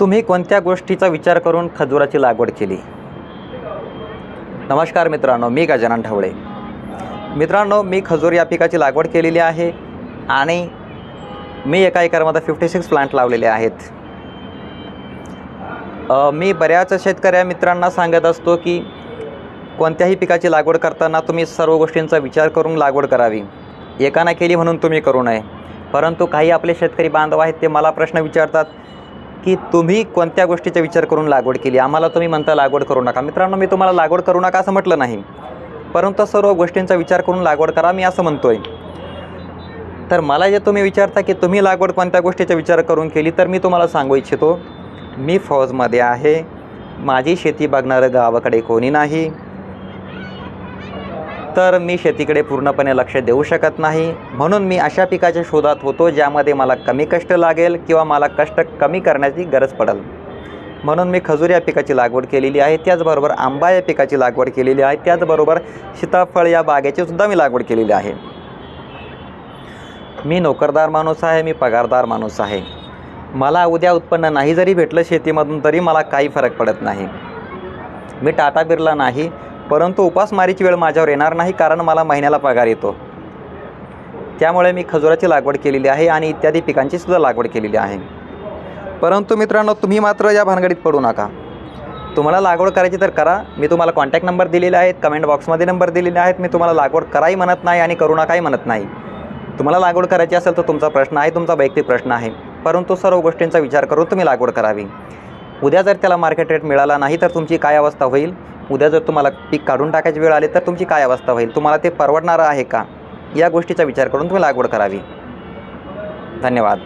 तुम्ही कोणत्या गोष्टीचा विचार करून खजुराची लागवड केली? नमस्कार मित्रांनो मी गजानन ढवळे. मित्रांनो मी खजूर या पिकाची लागवड केलेली आहे आणि मी एका एकरमध्ये फिफ्टी सिक्स प्लांट लावलेले आहेत. मी बऱ्याच शेतकऱ्या मित्रांना सांगत असतो की कोणत्याही पिकाची लागवड करताना तुम्ही सर्व गोष्टींचा विचार करून लागवड करावी. एकानं केली म्हणून तुम्ही करू नये. परंतु काही आपले शेतकरी बांधव आहेत ते मला प्रश्न विचारतात की तुम्ही कोणत्या गोष्टीचा विचार करून लागवड केली? आम्हाला तुम्ही म्हणता लागवड करू नका. मित्रांनो मी तुम्हाला लागवड करू नका असं म्हटलं नाही. परंतु सर्व गोष्टींचा विचार करून लागवड करा मी असं म्हणतोय. तर मला जे तुम्ही विचारता की तुम्ही लागवड कोणत्या गोष्टीचा विचार करून केली तर मी तुम्हाला सांगू इच्छितो मी फौजमध्ये आहे. माझी शेती बघणारं गावाकडे कोणी नाही. तर मी शेतीकडे पूर्णपणे लक्ष देऊ शकत नाही. म्हणून मी अशा पिकाच्या शोधात होतो ज्यामध्ये मला कमी कष्ट लागेल किंवा मला कष्ट कमी करण्याची गरज पडेल. म्हणून मी खजूर या पिकाची लागवड केलेली आहे त्याचबरोबर आंबा या पिकाची लागवड केलेली आहे त्याचबरोबर सीताफळ या बागेची सुद्धा मी लागवड केलेली आहे. मी नोकरदार माणूस आहे मी पगारदार माणूस आहे. मला उद्या उत्पन्न नाही जरी भेटलं शेतीमधून तरी मला काही फरक पडत नाही. मी टाटा बिर्ला नाही परंतु उपासमारीची वेळ माझ्यावर येणार नाही कारण मला महिन्याला पगार येतो. त्यामुळे मी खजुराची लागवड केलेली आहे आणि इत्यादी पिकांची सुद्धा लागवड केलेली आहे. परंतु मित्रांनो तुम्ही मात्र या भानगडीत पडू नका. तुम्हाला लागवड करायची तर करा. मी तुम्हाला कॉन्टॅक्ट नंबर दिलेले आहेत. कमेंट बॉक्समध्ये नंबर दिलेले आहेत. मी तुम्हाला लागवड कराही म्हणत नाही आणि करू नकाही म्हणत नाही. तुम्हाला लागवड करायची असेल तर तुमचा प्रश्न आहे तुमचा वैयक्तिक प्रश्न आहे. परंतु सर्व गोष्टींचा विचार करून तुम्ही लागवड करावी. उद्या जर त्याला मार्केट रेट मिळाला नाही तर तुमची काय अवस्था होईल? उद्या जर तुम्हाला पीक काढून टाकायची वेळ आली तर तुमची काय अवस्था होईल? तुम्हाला ते परवडणारं आहे का? या गोष्टीचा विचार करून तुम्ही लागवड करावी. धन्यवाद.